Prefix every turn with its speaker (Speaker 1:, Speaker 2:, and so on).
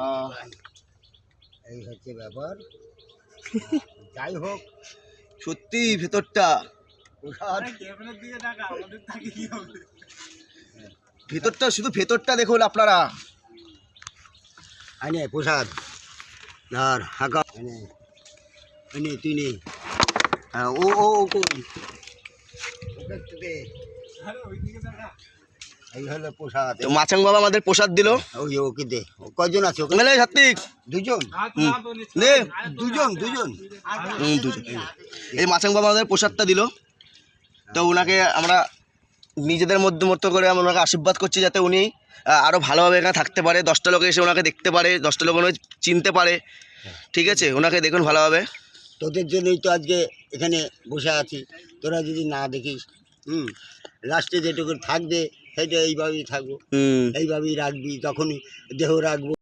Speaker 1: আহ,
Speaker 2: এই হচ্ছে ব্যাপার। যাই হোক
Speaker 1: সত্যি ভেতরটা। ভেতরটা শুধু ভেতরটা দেখুন আপনারা।
Speaker 2: আনে প্রসাদ। ধর হাঁকা এনে এনে তুই নে। হ্যাঁ ও ও ও কই? এই হলো প্রসাদ।
Speaker 1: তো মাচাং বাবা আমাদের প্রসাদ দিল।
Speaker 2: ওই ওকে দে? ও কয়জন আছে ওকে
Speaker 1: মেলে সাত্বিক।
Speaker 2: দুজন?
Speaker 1: নে।
Speaker 2: দুজন দুজন।
Speaker 1: হুম, দুজন। এই মাচাং বাবা আমাদের প্রসাদটা দিল। তো ওনাকে আমরা নিজেদের মধ্যে মতো করে আমরা ওনাকে আশীর্বাদ করছি যাতে উনি আহ, আরও ভালোভাবে এখানে থাকতে পারে। দশটা লোক এসে ওনাকে দেখতে পারে। দশটা লোক ওনাকে চিনতে পারে। ঠিক আছে? ওনাকে দেখুন ভালোভাবে।
Speaker 2: তোদের জন্যই তো আজকে এখানে বসে আছি। তোরা যদি না দেখিস হুম। লাস্টে যেটুকু থাকবে সেটা এইভাবেই থাকব। এইভাবেই রাখবি তখনই দেহ রাখব।